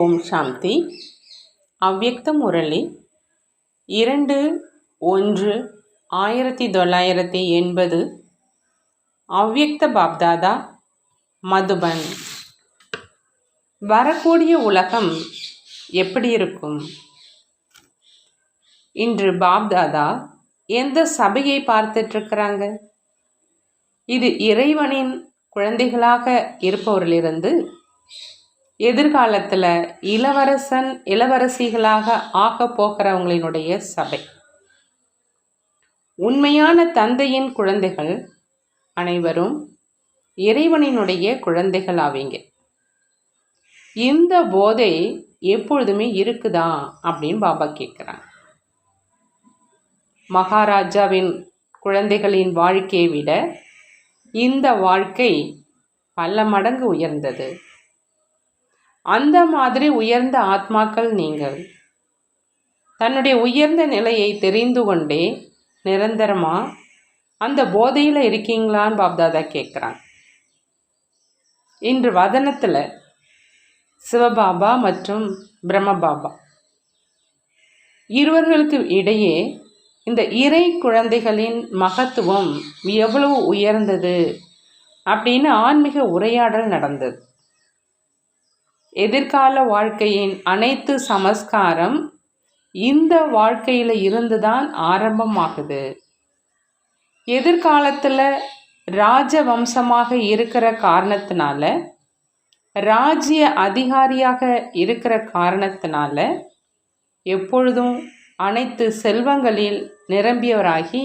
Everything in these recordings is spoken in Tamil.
ஓம் சாந்தி. அவ்யக்த முரளி இரண்டு ஒன்று ஆயிரத்தி தொள்ளாயிரத்தி எண்பது. அவ்யக்த பாப்தாதா மதுபன். வரக்கூடிய உலகம் எப்படி இருக்கும் இன்று பாப்தாதா எந்த சபையை பார்த்துட்ருக்கிறாங்க இது இறைவனின் குழந்தைகளாக இருப்பவரிலிருந்து எதிர்காலத்தில் இளவரசன் இளவரசிகளாக ஆக போகிறவங்களினுடைய சபை. உண்மையான தந்தையின் குழந்தைகள் அனைவரும் இறைவனினுடைய குழந்தைகள் ஆவீங்க இந்த போதை எப்பொழுதுமே இருக்குதா? அப்படின்னு பாபா கேட்குறாங்க மகாராஜாவின் குழந்தைகளின் வாழ்க்கையை விட இந்த வாழ்க்கை பல மடங்கு உயர்ந்தது. அந்த மாதிரி உயர்ந்த ஆத்மாக்கள் நீங்கள் தன்னுடைய உயர்ந்த நிலையை தெரிந்து கொண்டே நிரந்தரமாக அந்த போதையில் இருக்கீங்களான்னு பாப்தாதா கேட்குறான் இன்று வதனத்தில் சிவபாபா மற்றும் பிரம்மபாபா இருவர்களுக்கு இடையே இந்த இறை குழந்தைகளின் மகத்துவம் எவ்வளவு உயர்ந்தது அப்படின்னு ஆன்மீக உரையாடல் நடந்தது. எதிர்கால வாழ்க்கையின் அனைத்து சமஸ்காரம் இந்த வாழ்க்கையில் இருந்து தான் ஆரம்பமாகுது. எதிர்காலத்தில் ராஜ வம்சமாக இருக்கிற காரணத்தினால ராஜ்ய அதிகாரியாக இருக்கிற காரணத்தினால எப்பொழுதும் அனைத்து செல்வங்களில் நிரம்பியவராகி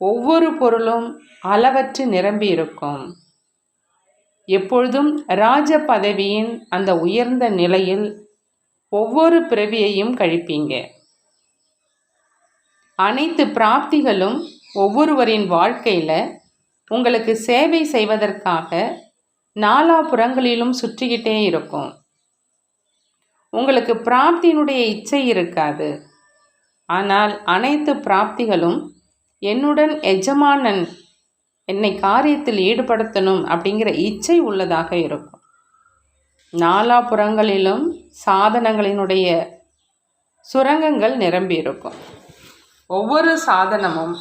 ஒவ்வொரு பொருளும் அளவற்று நிரம்பியிருக்கும். எப்பொழுதும் ராஜ பதவியின் அந்த உயர்ந்த நிலையில் ஒவ்வொரு பிறவியையும் கழிப்பீங்க. அனைத்து பிராப்திகளும் ஒவ்வொருவரின் வாழ்க்கையில் உங்களுக்கு சேவை செய்வதற்காக நாலாபுறங்களிலும் சுற்றிக்கிட்டே இருக்கும். உங்களுக்கு பிராப்தியினுடைய இச்சை இருக்காது. ஆனால் அனைத்து பிராப்திகளும் என்னுடன் எஜமானன் என்னை காரியத்தில் ஈடுபடுத்தணும் அப்படிங்கிற இச்சை உள்ளதாக இருக்கும். நாலாபுறங்களிலும் சாதனங்களினுடைய சுரங்கங்கள் நிரம்பி இருக்கும். ஒவ்வொரு சாதனமும்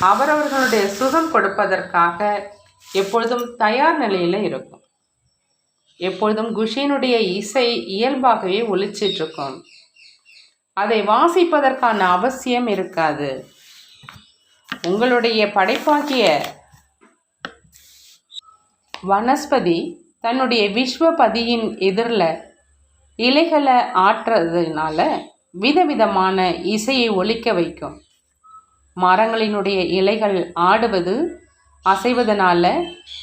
அவரவர்களுடைய சுகம் கொடுப்பதற்காக எப்பொழுதும் தயார் நிலையில் இருக்கும். எப்பொழுதும் குஷினுடைய இசை இயல்பாகவே ஒழிச்சிட்ருக்கும் அதை வாசிப்பதற்கான அவசியம் இருக்காது. உங்களுடைய படைப்பாகிய வனஸ்பதி தன்னுடைய விஸ்வபதியின் எதிரில் இலைகளை ஆற்றுறதுனால விதவிதமான இசையை ஒலிக்க வைக்கும். மரங்களினுடைய இலைகள் ஆடுவது அசைவதனால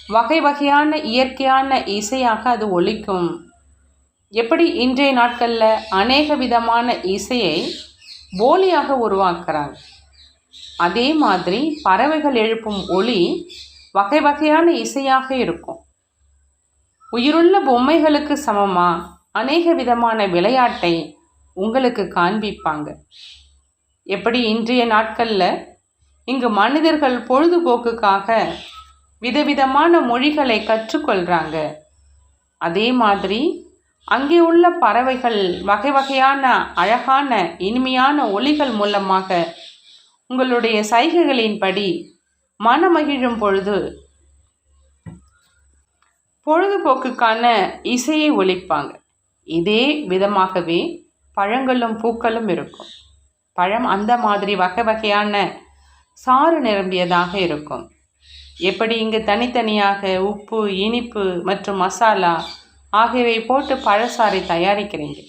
வகை வகையான இயற்கையான இசையாக அது ஒழிக்கும் எப்படி இன்றைய நாட்களில் அநேக விதமான இசையை போலியாக உருவாக்குறாங்க அதே மாதிரி பறவைகள் எழுப்பும் ஒளி வகை வகையான இசையாக இருக்கும். உயிருள்ள பொம்மைகளுக்கு சமமாக அநேக விதமான விளையாட்டை உங்களுக்கு காண்பிப்பாங்க. எப்படி இன்றைய நாட்களில் இங்கு மனிதர்கள் பொழுதுபோக்குக்காக விதவிதமான மொழிகளை கற்றுக்கொள்கிறாங்க அதே மாதிரி அங்கே உள்ள பறவைகள் வகை வகையான அழகான இனிமையான ஒளிகள் மூலமாக உங்களுடைய சைகைகளின்படி மனமகிழும் பொழுது பொழுதுபோக்குக்கான இசையை ஒழிப்பாங்க. இதே விதமாகவே பழங்களும் பூக்களும் இருக்கும். பழம் அந்த மாதிரி வகை வகையான சாறு நிரம்பியதாக இருக்கும். எப்படி இங்கு தனித்தனியாக உப்பு இனிப்பு மற்றும் மசாலா ஆகியவை போட்டு பழசாறை தயாரிக்கிறீங்க.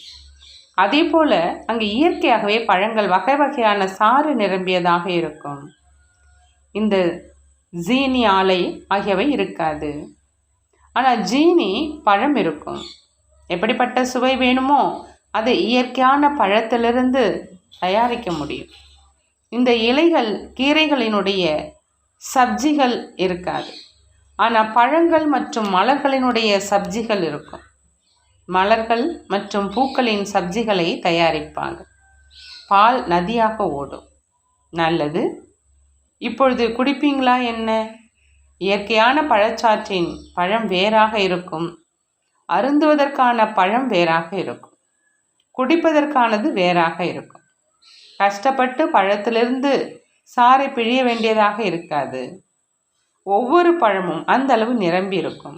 அதே போல் அங்கே இயற்கையாகவே பழங்கள் வகை வகையான சாறு நிரம்பியதாக இருக்கும். இந்த ஜீனி ஆலை ஆகியவை இருக்காது. ஆனால் ஜீனி பழம் இருக்கும். எப்படிப்பட்ட சுவை வேணுமோ அதை இயற்கையான பழத்திலிருந்து தயாரிக்க முடியும். இந்த இலைகள் கீரைகளினுடைய சப்ஜிகள் இருக்காது. ஆனால் பழங்கள் மற்றும் மலர்களினுடைய சப்ஜிகள் இருக்கும். மலர்கள் மற்றும் பூக்களின் சப்ஜிகளை தயாரிப்பாங்க. பால் நதியாக ஓடும். நல்லது இப்பொழுது குடிப்பீங்களா என்ன? இயற்கையான பழச்சாற்றின் பழம் வேறாக இருக்கும். அருந்துவதற்கான பழம் வேறாக இருக்கும். குடிப்பதற்கானது வேறாக இருக்கும். கஷ்டப்பட்டு பழத்திலிருந்து சாறை பிழிய வேண்டியதாக இருக்காது. ஒவ்வொரு பழமும் அந்த அளவு நிரம்பி இருக்கும்.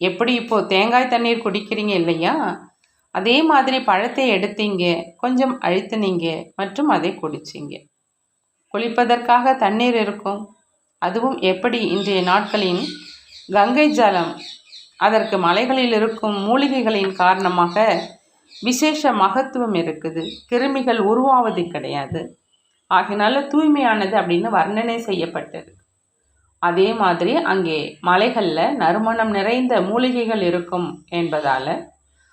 எப்படி இப்போ தேங்காய் தண்ணீர் குடிக்கிறீங்க இல்லையா? அதே மாதிரி பழத்தை எடுத்தீங்க கொஞ்சம் அழுத்தினீங்க மற்றும் அதை குடிச்சிங்க. குளிப்பதற்காக தண்ணீர் இருக்கும். அதுவும் எப்படி? இன்றைய நாட்களின் கங்கை ஜலம் அதற்கு மலைகளில் இருக்கும் மூலிகைகளின் காரணமாக விசேஷ மகத்துவம் இருக்குது. கிருமிகள் உருவாவது கிடையாது. ஆகினால தூய்மையானது அப்படின்னு வர்ணனை செய்யப்பட்டது. அதே மாதிரி அங்கே மலைகளில் நறுமணம் நிறைந்த மூலிகைகள் இருக்கும் என்பதால்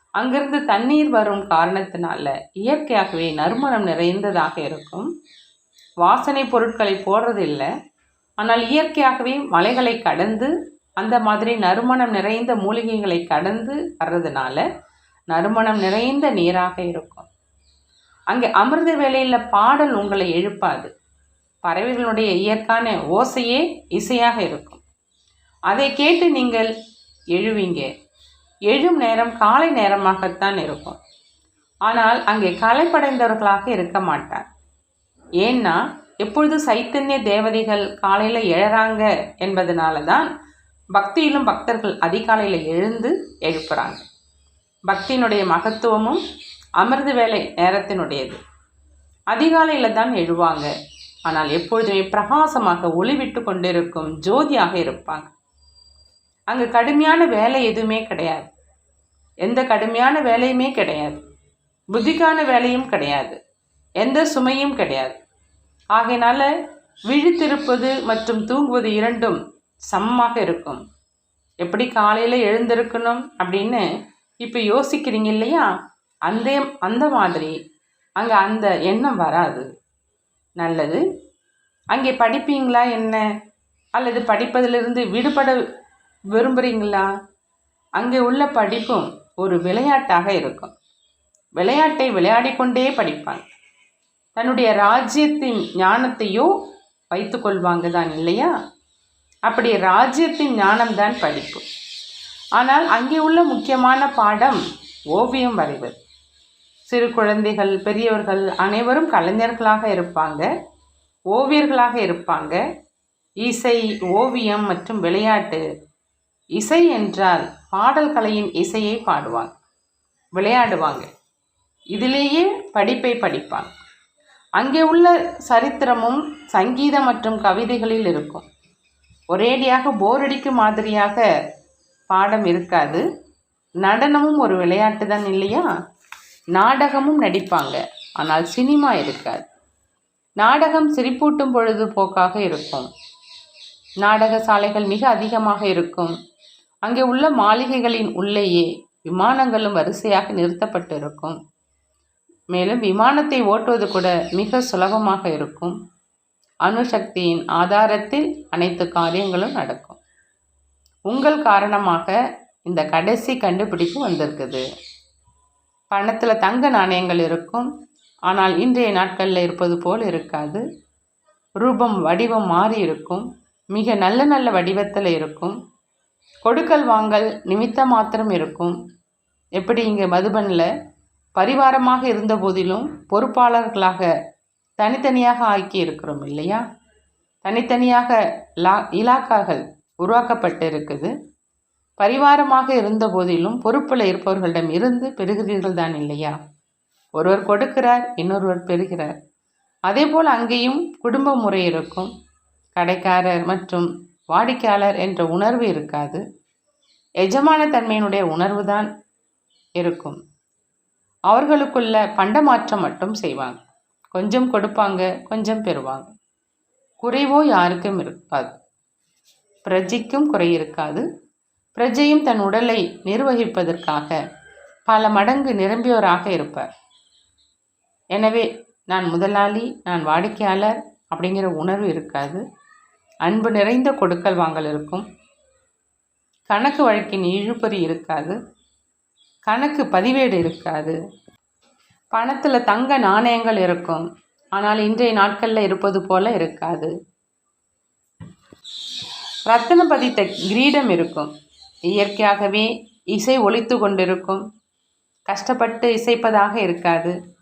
அங்கிருந்து தண்ணீர் வரும் காரணத்தினால இயற்கையாகவே நறுமணம் நிறைந்ததாக இருக்கும். வாசனை பொருட்களை போடுறதில்லை. ஆனால் இயற்கையாகவே மலைகளை கடந்து அந்த மாதிரி நறுமணம் நிறைந்த மூலிகைகளை கடந்து வர்றதுனால நறுமணம் நிறைந்த நீராக இருக்கும். அங்கே அமிர்த வேலையில் பாடல் உங்களை எழுப்பாது. பறவைகளுடைய இயற்கான ஓசையே இசையாக இருக்கும். அதை கேட்டு நீங்கள் எழுவீங்க. எழும் நேரம் காலை நேரமாகத்தான் இருக்கும். ஆனால் அங்கே களைப்படைந்தவர்களாக இருக்க மாட்டார். ஏன்னா எப்பொழுது சைத்தன்ய தேவதைகள் காலையில் எழறாங்க என்பதனால தான் பக்தியிலும் பக்தர்கள் அதிகாலையில் எழுந்து எழுப்புறாங்க. பக்தியினுடைய மகத்துவமும் அமிர்த வேலை நேரத்தினுடையது. அதிகாலையில் தான் எழுவாங்க. ஆனால் எப்பொழுதுமே பிரகாசமாக ஒளிவிட்டு கொண்டிருக்கும் ஜோதியாக இருப்பாங்க. அங்கு கடுமையான வேலை எதுவுமே கிடையாது. எந்த கடுமையான வேலையுமே கிடையாது. புத்திக்கான வேலையும் கிடையாது. எந்த சுமையும் கிடையாது. ஆகையினால விழித்திருப்பது மற்றும் தூங்குவது இரண்டும் சமமாக இருக்கும். எப்படி காலையில் எழுந்திருக்கணும் அப்படின்னு இப்போ யோசிக்கிறீங்க இல்லையா? அந்த அந்த மாதிரி அங்கே அந்த எண்ணம் வராது. நல்லது. அங்கே படிப்பீங்களா என்ன? அல்லது படிப்பதிலிருந்து விடுபட விரும்புகிறீங்களா அங்கே உள்ள படிப்பும் ஒரு விளையாட்டாக இருக்கும். விளையாட்டை விளையாடிக்கொண்டே படிப்பாங்க. தன்னுடைய ராஜ்யத்தின் ஞானத்தையோ வைத்து கொள்வாங்க தான் இல்லையா? அப்படி ராஜ்யத்தின் ஞானம்தான் படிப்பு. ஆனால் அங்கே உள்ள முக்கியமான பாடம் ஓவியம் வரைவது சிறு குழந்தைகள் பெரியவர்கள் அனைவரும் கலைஞர்களாக இருப்பாங்க ஓவியர்களாக இருப்பாங்க. இசை ஓவியம் மற்றும் விளையாட்டு இசை என்றால் பாடல் கலையின் இசையை பாடுவாங்க விளையாடுவாங்க. இதிலேயே படிப்பை படிப்பாங்க. அங்கே உள்ள சரித்திரமும் சங்கீதம் மற்றும் கவிதைகளில் இருக்கும். ஒரேடியாக போரடிக்கு மாதிரியாக பாடம் இருக்காது. நடனமும் ஒரு விளையாட்டு தான் இல்லையா? நாடகமும் நடிப்பாங்க. ஆனால் சினிமா இருக்காது. நாடகம் சிரிப்பூட்டும் பொழுதுபோக்காக இருக்கும். நாடக சாலைகள் மிக அதிகமாக இருக்கும். அங்கே உள்ள மாளிகைகளின் உள்ளேயே விமானங்களும் வரிசையாக நிறுத்தப்பட்டிருக்கும். மேலும் விமானத்தை ஓட்டுவது கூட மிக சுலபமாக இருக்கும். அணுசக்தியின் ஆதாரத்தில் அனைத்து காரியங்களும் நடக்கும். உங்கள் காரணமாக இந்த கடைசி கண்டுபிடிப்பு வந்திருக்குது. பணத்தில் தங்க நாணயங்கள் இருக்கும். ஆனால் இன்றைய நாட்களில் இருப்பது போல் இருக்காது. ரூபம் வடிவம் மாறி இருக்கும். மிக நல்ல நல்ல வடிவத்தில் இருக்கும். கொடுக்கல் வாங்கல் நிமித்த மாத்திரம் இருக்கும். எப்படி இங்கே மதுபனில் பரிவாரமாக இருந்த போதிலும் பொறுப்பாளர்களாக தனித்தனியாக ஆக்கி இருக்கிறோம் இல்லையா? தனித்தனியாக லா இலாக்காக்கள் உருவாக்கப்பட்டு இருக்குது பரிவாரமாக இருந்த போதிலும் பொறுப்பில் இருப்பவர்களிடம் இருந்து பெறுகிறீர்கள் தான் இல்லையா? ஒருவர் கொடுக்கிறார் இன்னொருவர் பெறுகிறார். அதே போல் அங்கேயும் குடும்ப முறை இருக்கும். கடைக்காரர் மற்றும் வாடிக்கையாளர் என்ற உணர்வு இருக்காது. எஜமான தன்மையினுடைய உணர்வு தான் இருக்கும். அவர்களுக்குள்ள பண்டமாற்றம் மட்டும் செய்வாங்க. கொஞ்சம் கொடுப்பாங்க கொஞ்சம் பெறுவாங்க. குறைவோ யாருக்கும் இருக்காது. பிரஜைக்கும் குறை இருக்காது. பிரஜையும் தன் உடலை நிர்வகிப்பதற்காக பல மடங்கு நிரம்பியவராக இருப்பார். எனவே நான் முதலாளி நான் வாடிக்கையாளர் அப்படிங்கிற உணர்வு இருக்காது. அன்பு நிறைந்த கொடுக்கல் வாங்கல் இருக்கும். கணக்கு வழக்கின் இழுபறி இருக்காது. கணக்கு பதிவேடு இருக்காது. பணத்தில் தங்க நாணயங்கள் இருக்கும். ஆனால் இன்றைய நாட்களில் இருப்பது போல இருக்காது. ரத்தன பதித்த கிரீடம் இருக்கும். இயற்கையாகவே இசை ஒழித்து கொண்டிருக்கும். கஷ்டப்பட்டு இசைப்பதாக இருக்காது.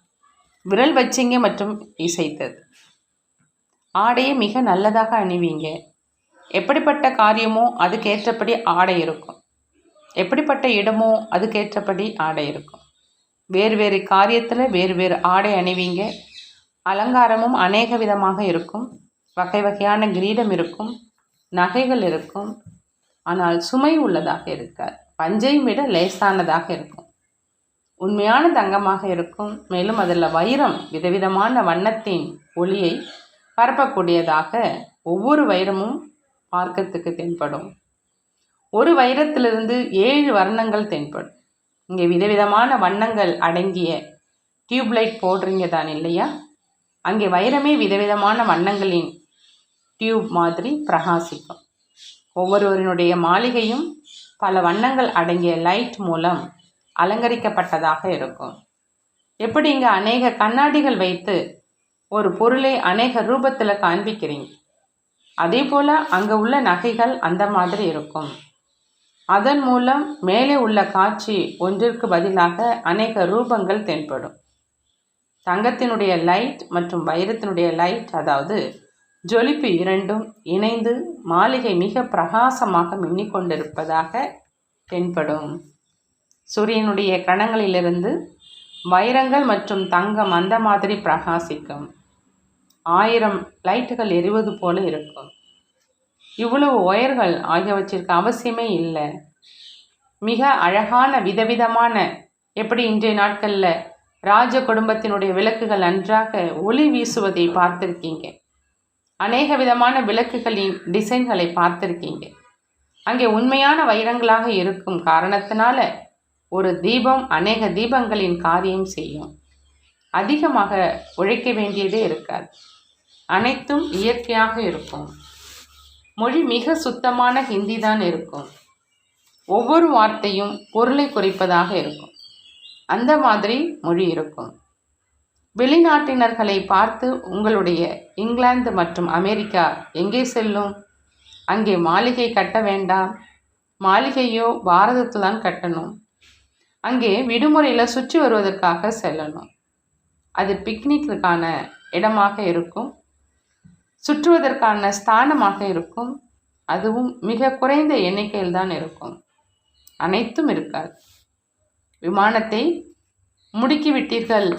விரல் வச்சிங்க மற்றும் இசைத்தது. ஆடையை மிக நல்லதாக அணிவீங்க. எப்படிப்பட்ட காரியமோ அதுக்கேற்றபடி ஆடை இருக்கும். எப்படிப்பட்ட இடமோ அதுக்கேற்றபடி ஆடை இருக்கும். வேறு வேறு காரியத்தில் வேறு வேறு ஆடை அணிவீங்க. அலங்காரமும் அநேக விதமாக இருக்கும். வகை வகையான கிரீடம் இருக்கும். நகைகள் இருக்கும். ஆனால் சுமை உள்ளதாக இருக்காது. பஞ்சையும் விட லேசானதாக இருக்கும். உண்மையான தங்கமாக இருக்கும். மேலும் அதில் வைரம் விதவிதமான வண்ணத்தின் ஒளியை பரப்பக்கூடியதாக ஒவ்வொரு வைரமும் பார்க்கறதுக்கு தென்படும். ஒரு வைரத்திலிருந்து ஏழு வர்ணங்கள் தென்படும். இங்கே விதவிதமான வண்ணங்கள் அடங்கிய டியூப்லைட் போடுறீங்க தான் இல்லையா? அங்கே வைரமே விதவிதமான வண்ணங்களின் டியூப் மாதிரி பிரகாசிக்கும். ஒவ்வொருவரினுடைய மாளிகையும் பல வண்ணங்கள் அடங்கிய லைட் மூலம் அலங்கரிக்கப்பட்டதாக இருக்கும். எப்படி இங்கே அநேக கண்ணாடிகள் வைத்து ஒரு பொருளை அநேக ரூபத்தில் காண்பிக்கிறீங்க? அதே போல் அங்கே உள்ள நகைகள் அந்த மாதிரி இருக்கும். அதன் மூலம் மேலே உள்ள காட்சி ஒன்றிற்கு பதிலாக அநேக ரூபங்கள் தென்படும். தங்கத்தினுடைய லைட் மற்றும் வைரத்தினுடைய லைட் அதாவது ஜொலிப்பு இரண்டும் இணைந்து மாளிகை மிக பிரகாசமாக மின்னிக்கொண்டிருப்பதாக தென்படும். சூரியனுடைய கணங்களிலிருந்து வைரங்கள் மற்றும் தங்கம் அந்த மாதிரி பிரகாசிக்கும். ஆயிரம் லைட்டுகள் எரிவது போல இருக்கும். இவ்வளவு ஒயர்கள் ஆகியவற்றிற்கு அவசியமே இல்லை. மிக அழகான விதவிதமான எப்படி இன்றைய நாட்களில் ராஜ குடும்பத்தினுடைய விளக்குகள் நன்றாக ஒளி வீசுவதை பார்த்துருக்கீங்க. அநேக விதமான விளக்குகளின் டிசைன்களை பார்த்துருக்கீங்க. அங்கே உண்மையான வைரங்களாக இருக்கும் காரணத்தினால ஒரு தீபம் அநேக தீபங்களின் காரியம் செய்யும். அதிகமாக உழைக்க வேண்டியதே இருக்காது. அனைத்தும் இயற்கையாக இருக்கும். மொழி மிக சுத்தமான ஹிந்தி தான் இருக்கும். ஒவ்வொரு வார்த்தையும் பொருளை குறிப்பதாக இருக்கும். அந்த மாதிரி மொழி இருக்கும். வெளிநாட்டினர்களை பார்த்து உங்களுடைய இங்கிலாந்து மற்றும் அமெரிக்கா எங்கே செல்லும்? அங்கே மாளிகை கட்ட வேண்டாம். மாளிகையோ பாரதத்தில் தான் கட்டணும். அங்கே விடுமுறையில் சுற்றி வருவதற்காக செல்லணும். அது பிக்னிக்கிற்கான இடமாக இருக்கும். சுற்றுவதற்கான ஸ்தானமாக இருக்கும். அதுவும் மிக குறைந்த எண்ணிக்கையில் தான் இருக்கும். அனைத்தும் இருக்காது. விமானத்தை முடுக்கிவிட்டீர்கள்.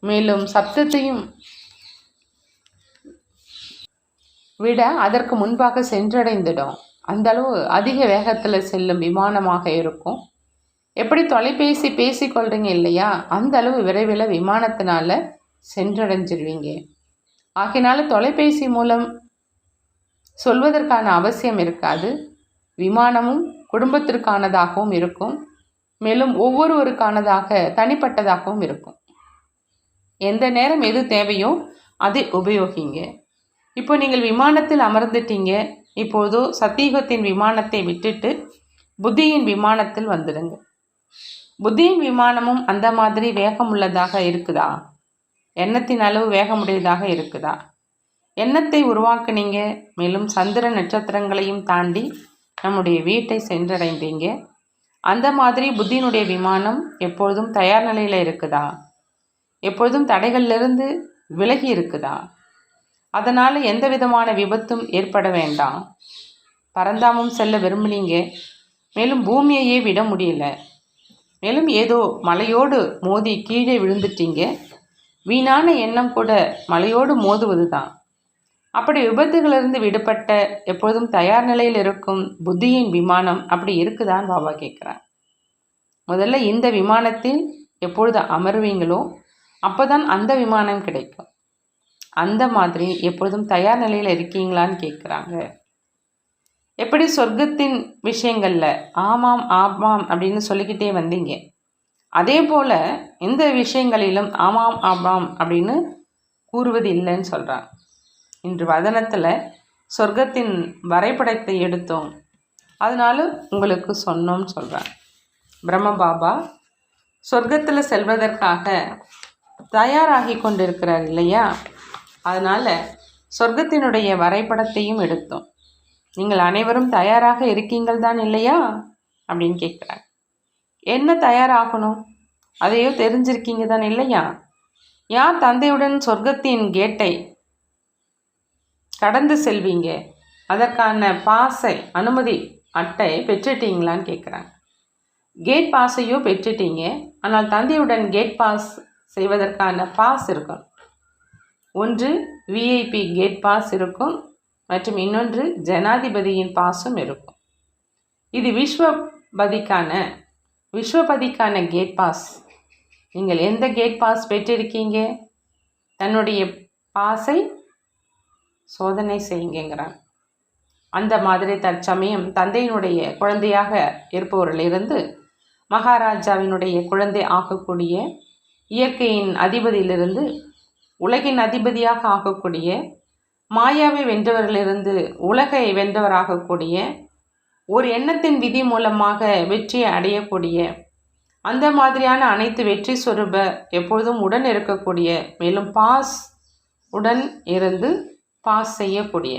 மேலும் சப்தத்தையும் விட அதற்கு முன்பாக சென்றடைந்திடும். அந்த அளவு அதிக வேகத்தில் செல்லும் விமானமாக இருக்கும். எப்படி தொலைபேசி பேசிக்கொள்கிறீங்க இல்லையா? அந்த அளவு விரைவில் விமானத்தினால சென்றடைஞ்சிருவீங்க. ஆகினால தொலைபேசி மூலம் சொல்வதற்கான அவசியம் இருக்காது. விமானமும் குடும்பத்திற்கானதாகவும் இருக்கும். மேலும் ஒவ்வொருவருக்கானதாக தனிப்பட்டதாகவும் இருக்கும். எந்த நேரம் எது தேவையோ அதை உபயோகிங்க. இப்போ நீங்கள் விமானத்தில் அமர்ந்துட்டீங்க. இப்போதோ சத்தியுகத்தின் விமானத்தை விட்டுட்டு புத்தியின் விமானத்தில் வந்துடுங்க. புத்தியின் விமானமும் அந்த மாதிரி வேகம் உள்ளதாக இருக்குதா? எண்ணத்தின் அளவு வேகமுடையதாக இருக்குதா? எண்ணத்தை உருவாக்குனீங்க. மேலும் சந்திர நட்சத்திரங்களையும் தாண்டி நம்முடைய வீட்டை சென்றடைந்தீங்க. அந்த மாதிரி புத்தியினுடைய விமானம் எப்பொழுதும் தயார் நிலையில் இருக்குதா? எப்பொழுதும் தடைகளிலிருந்து விலகி இருக்குதா? அதனால் எந்த விதமான விபத்தும் ஏற்பட வேண்டாம். பரந்தாமம் செல்ல விரும்புனீங்க. மேலும் பூமியையே விட முடியல. மேலும் ஏதோ மலையோடு மோதி கீழே விழுந்துட்டீங்க. வீணான எண்ணம் கூட மலையோடு மோதுவது தான் அப்படி விபத்துகளிலிருந்து விடுபட்ட எப்பொழுதும் தயார் நிலையில் இருக்கும் புத்தியின் விமானம் அப்படி இருக்குதான்னு பாபா கேட்குறான் முதல்ல இந்த விமானத்தில் எப்பொழுது அமருவீங்களோ அப்போ தான் அந்த விமானம் கிடைக்கும். அந்த மாதிரி எப்பொழுதும் தயார் நிலையில் இருக்கீங்களான்னு கேட்குறாங்க. எப்படி சொர்க்கத்தின் விஷயங்களில் ஆமாம் ஆமாம் அப்படின்னு சொல்லிக்கிட்டே வந்தீங்க. அதே போல் எந்த விஷயங்களிலும் ஆமாம் ஆமாம் அப்படின்னு கூறுவது இல்லைன்னு சொல்கிறான் இன்று வதனத்தில் சொர்க்கத்தின் வரைபடத்தை எடுத்தோம். அதனால உங்களுக்கு சொன்னோம்னு சொல்கிறான் பிரம்ம பாபா சொர்க்கத்தில் செல்வதற்காக தயாராகி கொண்டிருக்கிறார் இல்லையா? அதனால் சொர்க்கத்தினுடைய வரைபடத்தையும் எடுத்தோம். நீங்கள் அனைவரும் தயாராக இருக்கீங்கள் தான் இல்லையா? அப்படின்னு கேட்குறாங்க. என்ன தயாராகணும்? அதையோ தெரிஞ்சிருக்கீங்க தானே இல்லையா? யார் தந்தையுடன் சொர்க்கத்தின் கேட்டை கடந்து செல்வீங்க? அதற்கான பாஸை அனுமதி அட்டை பெற்றுட்டீங்களான்னு கேட்குறாங்க கேட் பாஸையோ பெற்றுட்டீங்க. ஆனால் தந்தையுடன் கேட் பாஸ் செய்வதற்கான பாஸ் இருக்கும். ஒன்று விஐபி கேட் பாஸ் இருக்கும். மற்றும் இன்னொன்று ஜனாதிபதியின் பாஸும் இருக்கும். இது விஸ்வபதிக்கான விஸ்வபதிக்கான கேட் பாஸ் நீங்கள் எந்த கேட் பாஸ் பெற்றிருக்கீங்க? தன்னுடைய பாஸை சோதனை செய்யுங்கிறான் அந்த மாதிரி தற்சமயம் தந்தையினுடைய குழந்தையாக இருப்பவரிலிருந்து மகாராஜாவினுடைய குழந்தை ஆகக்கூடிய இயற்கையின் அதிபதியிலிருந்து உலகின் அதிபதியாக ஆகக்கூடிய மாயாவை வென்றவரிலிருந்து உலகை வென்றவராகக்கூடிய ஒரு எண்ணத்தின் விதி மூலமாக வெற்றியை அடையக்கூடிய அந்த மாதிரியான அனைத்து வெற்றி சொரூப எப்பொழுதும் உடன் இருக்கக்கூடிய மேலும் பாஸ் உடன் இருந்து பாஸ் செய்யக்கூடிய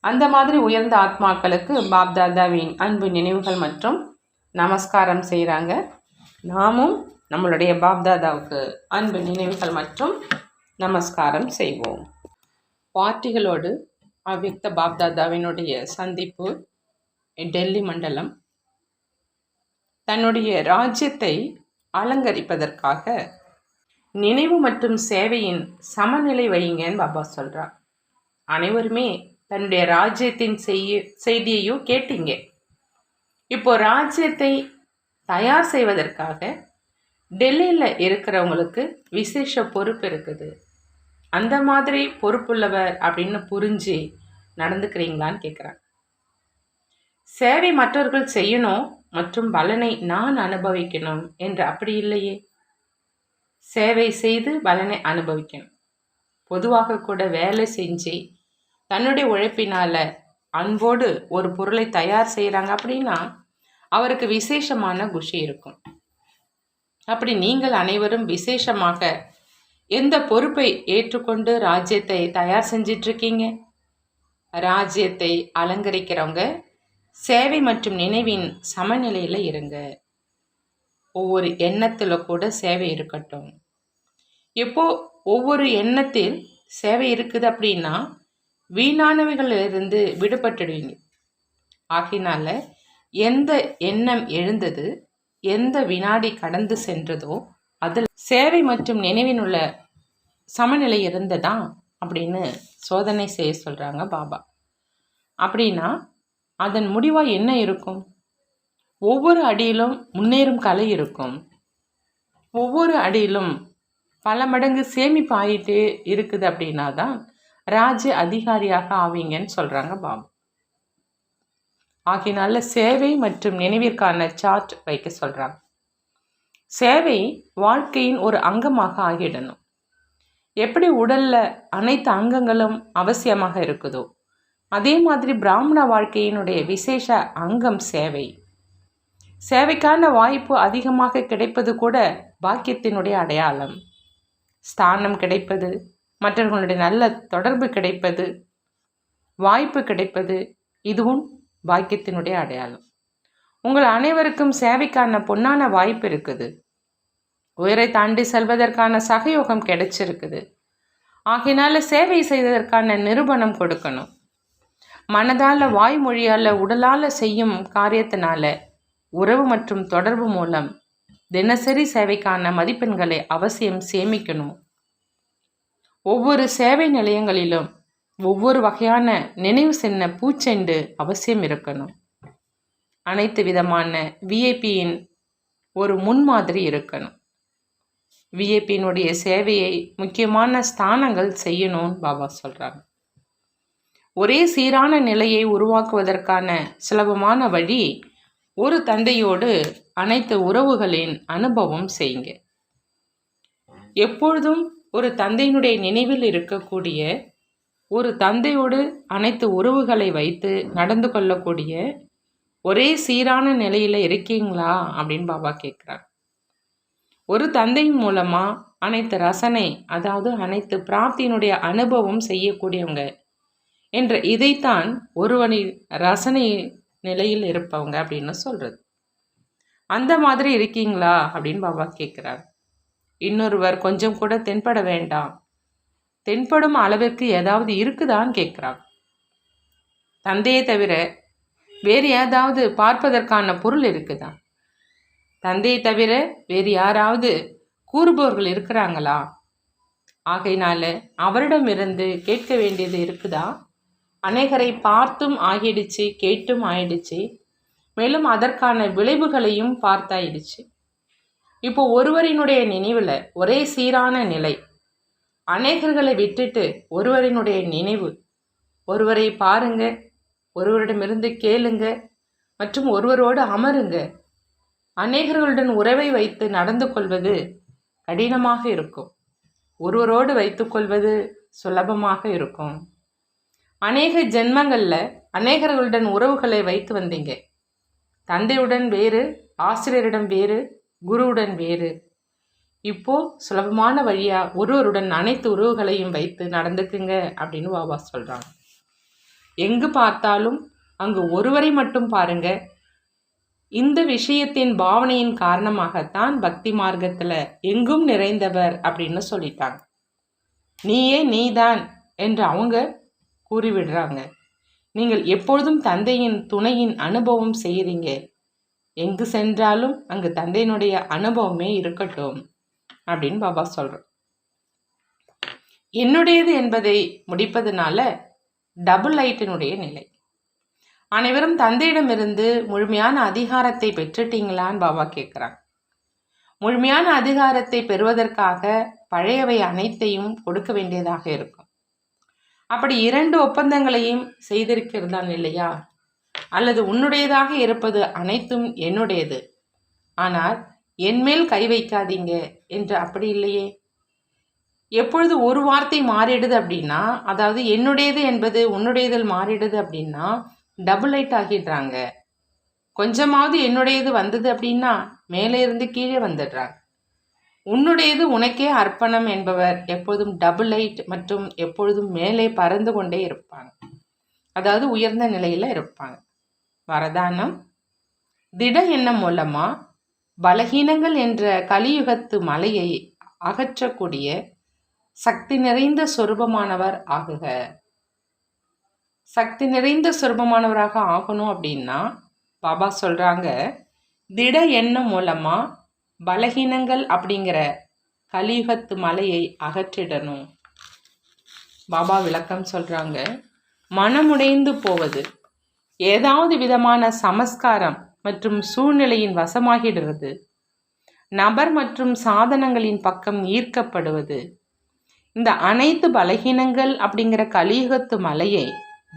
அந்த மாதிரி உயர்ந்த ஆத்மாக்களுக்கு பாப்தாதாவின் அன்பு நினைவுகள் மற்றும் நமஸ்காரம் செய்கிறாங்க நாமும் நம்மளுடைய பாப்தாதாவுக்கு அன்பு நினைவுகள் மற்றும் நமஸ்காரம் செய்வோம். பார்ட்டிகளோடு அவ்யக்த பாப்தாதாவினுடைய சந்திப்பு டெல்லி மண்டலம் தன்னுடைய ராஜ்யத்தை அலங்கரிப்பதற்காக நினைவு மற்றும் சேவையின் சமநிலை வையுங்கன்னு பாபா சொல்கிறார் அனைவருமே தன்னுடைய ராஜ்யத்தின் செய்ய செய்தியையும் கேட்டீங்க. இப்போ ராஜ்யத்தை தயார் செய்வதற்காக டெல்லியில் இருக்கிறவங்களுக்கு விசேஷ பொறுப்பு இருக்குது. அந்த மாதிரி பொறுப்புள்ளவர் அப்படின்னு புரிஞ்சு நடந்துக்கிறீங்களான்னு கேட்குறாங்க சேவை மற்றவர்கள் செய்யணும் மற்றும் பலனை நான் அனுபவிக்கணும் என்று அப்படி இல்லையே. சேவை செய்து பலனை அனுபவிக்கணும். பொதுவாக கூட வேலை செஞ்சு தன்னுடைய உழைப்பினால் அன்போடு ஒரு பொருளை தயார் செய்கிறாங்க அப்படின்னா அவருக்கு விசேஷமான குஷி இருக்கும். அப்படி நீங்கள் அனைவரும் விசேஷமாக எந்த பொறுப்பை ஏற்றுக்கொண்டு ராஜ்யத்தை தயார் செஞ்சிட்ருக்கீங்க? ராஜ்யத்தை அலங்கரிக்கிறவங்க சேவை மற்றும் நினைவின் சமநிலையில் இருங்க. ஒவ்வொரு எண்ணத்தில் கூட சேவை இருக்கட்டும். எப்போ ஒவ்வொரு எண்ணத்தில் சேவை இருக்குது அப்படின்னா வீணானவைகளிலிருந்து விடுபட்டுடுவீங்க. ஆகினால எந்த எண்ணம் எழுந்தது எந்த வினாடி கடந்து சென்றதோ அதில் சேவை மற்றும் நினைவின் உள்ள சமநிலை இருந்ததா அப்படின்னு சோதனை செய்ய சொல்கிறாங்க பாபா. அப்படின்னா அதன் முடிவாக என்ன இருக்கும்? ஒவ்வொரு அடியிலும் முன்னேறும் கலை இருக்கும். ஒவ்வொரு அடியிலும் பல மடங்கு சேமிப்பு ஆகிட்டே இருக்குது அப்படின்னா தான் ராஜ அதிகாரியாக ஆவீங்கன்னு சொல்கிறாங்க பாபு. ஆகினால சேவை மற்றும் நினைவிற்கான சார்ட் வைக்க சொல்கிறாங்க சேவை வாழ்க்கையின் ஒரு அங்கமாக ஆகிடணும். எப்படி உடலில் அனைத்து அங்கங்களும் அவசியமாக இருக்குதோ அதே மாதிரி பிராமண வாழ்க்கையினுடைய விசேஷ அங்கம் சேவை. சேவைக்கான வாய்ப்பு அதிகமாக கிடைப்பது கூட பாக்கியத்தினுடைய அடையாளம். ஸ்தானம் கிடைப்பது மற்றவர்களுடைய நல்ல தொடர்பு கிடைப்பது வாய்ப்பு கிடைப்பது இதுவும் பாக்கியத்தினுடைய அடையாளம். உங்கள் அனைவருக்கும் சேவைக்கான பொன்னான வாய்ப்பு இருக்குது. உயரை தாண்டி செல்வதற்கான சகயோகம் கிடைச்சிருக்குது. ஆகினால சேவை செய்வதற்கான நிரூபணம் கொடுக்கணும். மனதால் வாய்மொழியால் உடலால் செய்யும் காரியத்தினால உறவு மற்றும் தொடர்பு மூலம் தினசரி சேவைக்கான மதிப்பெண்களை அவசியம் சேமிக்கணும். ஒவ்வொரு சேவை நிலையங்களிலும் ஒவ்வொரு வகையான நினைவு சின்ன பூச்செண்டு அவசியம் இருக்கணும். அனைத்து விதமான விஐபியின் ஒரு முன்மாதிரி இருக்கணும். விஐபியினுடைய சேவையை முக்கியமான ஸ்தானங்கள் செய்யணும்னு பாபா சொல்கிறாங்க ஒரே சீரான நிலையை உருவாக்குவதற்கான சுலபமான வழி ஒரு தந்தையோடு அனைத்து உறவுகளின் அனுபவம் செய்யுங்க. எப்பொழுதும் ஒரு தந்தையினுடைய நினைவில் இருக்கக்கூடிய ஒரு தந்தையோடு அனைத்து உறவுகளை வைத்து நடந்து கொள்ளக்கூடிய ஒரே சீரான நிலையில் இருக்கீங்களா? அப்படின்னு பாபா கேட்குறார் ஒரு தந்தையின் மூலமாக அனைத்து ரசனை அதாவது அனைத்து பிராப்தியினுடைய அனுபவம் செய்யக்கூடியவங்க என்ற இதைத்தான் ஒருவனின் ரசனை நிலையில் இருப்பவங்க அப்படின்னு சொல்கிறது அந்த மாதிரி இருக்கீங்களா? அப்படின்னு பாபா கேட்குறார் இன்னொருவர் கொஞ்சம் கூட தென்பட வேண்டாம். தென்படும் அளவிற்கு ஏதாவது இருக்குதான்னு கேட்குறாங்க தந்தையை தவிர வேறு ஏதாவது பார்ப்பதற்கான பொருள் இருக்குதா? தந்தையை தவிர வேறு யாராவது கூறுபவர்கள் இருக்கிறாங்களா? ஆகையினால அவரிடமிருந்து கேட்க வேண்டியது இருக்குதா? அநேகரை பார்த்தும் ஆகிடுச்சு கேட்டும் ஆயிடுச்சு மேலும் அதற்கான விளைவுகளையும் பார்த்தாயிடுச்சு. இப்போ ஒருவரினுடைய நினைவில் ஒரே சீரான நிலை. அநேகர்களை விட்டுட்டு ஒருவரினுடைய நினைவு. ஒருவரை பாருங்க ஒருவரிடமிருந்து கேளுங்க மற்றும் ஒருவரோடு அமருங்க. அநேகர்களுடன் உறவை வைத்து நடந்து கொள்வது கடினமாக இருக்கும். ஒருவரோடு வைத்துக்கொள்வது சுலபமாக இருக்கும். அநேக ஜென்மங்களில் அநேகர்களுடன் உறவுகளை வைத்து வந்தீங்க. தந்தையுடன் வேறு ஆசிரியரிடம் வேறு குருவுடன் வேறு. இப்போ சுலபமான வழியா ஒருவருடன் அனைத்து உறவுகளையும் வைத்து நடந்துக்குங்க அப்படின்னு பாபா சொல்றாங்க. எங்கு பார்த்தாலும் அங்கு ஒருவரை மட்டும் பாருங்க. இந்த விஷயத்தின் பாவனையின் காரணமாகத்தான் பக்தி மார்க்கத்துல எங்கும் நிறைந்தவர் அப்படின்னு சொல்லிட்டாங்க. நீயே நீதான் என்று அவங்க கூறிவிடுறாங்க. நீங்கள் எப்பொழுதும் தந்தையின் துணையின் அனுபவம் செய்கிறீங்க. எங்கு சென்றாலும் அங்கு தந்தையினுடைய அனுபவமே இருக்கட்டும் அப்படின்னு பாபா சொல்கிறோம் என்னுடையது என்பதை முடிப்பதனால டபுள் லைட்டினுடைய நிலை. அனைவரும் தந்தையிடமிருந்து முழுமையான அதிகாரத்தை பெற்றுட்டீங்களான்னு பாபா கேட்குறாங்க முழுமையான அதிகாரத்தை பெறுவதற்காக பழையவை அனைத்தையும் கொடுக்க வேண்டியதாக இருக்கும். அப்படி இரண்டு ஒப்பந்தங்களையும் செய்திருக்கிறதான் இல்லையா? அல்லது உன்னுடையதாக இருப்பது அனைத்தும் என்னுடையது. ஆனால் என்மேல் கை வைக்காதீங்க என்று அப்படி இல்லையே? எப்பொழுது ஒரு வார்த்தை மாறிடுது அப்படின்னா அதாவது என்னுடையது என்பது உன்னுடையதில் மாறிடுது அப்படின்னா டபுள் லைட் ஆகிடுறாங்க. கொஞ்சமாவது என்னுடையது வந்தது அப்படின்னா மேலே இருந்து கீழே வந்துடுறாங்க. உன்னுடையது உனக்கே அர்ப்பணம் என்பவர் எப்பொழுதும் டபுள் லைட் மற்றும் எப்பொழுதும் மேலே பறந்து கொண்டே இருப்பாங்க. அதாவது உயர்ந்த நிலையில் இருப்பாங்க. வரதானம் திட எண்ணம் மூலமா பலகீனங்கள் என்ற கலியுகத்து மலையை அகற்றக்கூடிய சக்தி நிறைந்த சொரூபமானவர் ஆகுக. சக்தி நிறைந்த சொரூபமானவராக ஆகணும் அப்படின்னா பாபா சொல்கிறாங்க திட எண்ணம் மூலமாக பலகீனங்கள் அப்படிங்கிற கலியுகத்து மலையை அகற்றிடணும். பாபா விளக்கம் சொல்கிறாங்க மனமுடைந்து போவது. ஏதாவது விதமான சமஸ்காரம் மற்றும் சூழ்நிலையின் வசமாகிடுறது. நபர் மற்றும் சாதனங்களின் பக்கம் ஈர்க்கப்படுவது. இந்த அனைத்து பலகீனங்கள் அப்படிங்கிற கலியுகத்து மலையை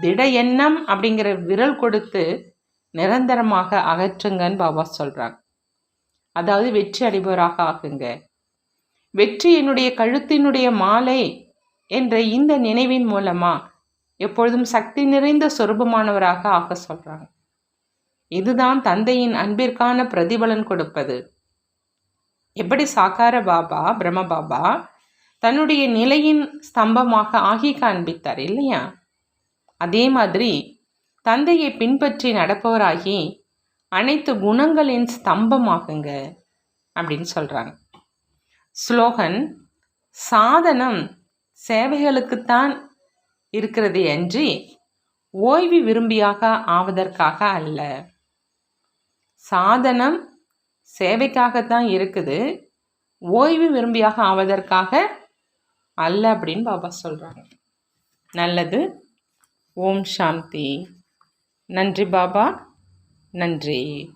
திட எண்ணம் அப்படிங்கிற விரல் கொடுத்து நிரந்தரமாக அகற்றுங்கன்னு பாபா சொல்கிறாங்க அதாவது வெற்றி அடைபவராக ஆகுங்க வெற்றி என்னுடைய கழுத்தினுடைய மாலை என்ற இந்த நினைவின் மூலமா எப்பொழுதும் சக்தி நிறைந்த சொரூபமானவராக ஆக சொல்றாங்க. இதுதான் தந்தையின் அன்பிற்கான பிரதிபலன் கொடுப்பது. எப்படி சாக்கார பாபா பிரம்ம பாபா தன்னுடைய நிலையின் ஸ்தம்பமாக ஆகி காண்பித்தார் இல்லையா? அதே மாதிரி தந்தையை பின்பற்றி நடப்பவராகி அனைத்து குணங்களின் ஸ்தம்பமாகுங்க அப்படின்னு சொல்கிறாங்க ஸ்லோகன் சாதனம் சேவைகளுக்குத்தான் இருக்கிறது அன்றி ஓய்வு விரும்பியாக ஆவதற்காக அல்ல. சாதனம் சேவைக்காகத்தான் இருக்குது ஓய்வு விரும்பியாக ஆவதற்காக அல்ல அப்படின்னு பாபா சொல்கிறாங்க நல்லது. ஓம் சாந்தி. நன்றி பாபா. நன்றி.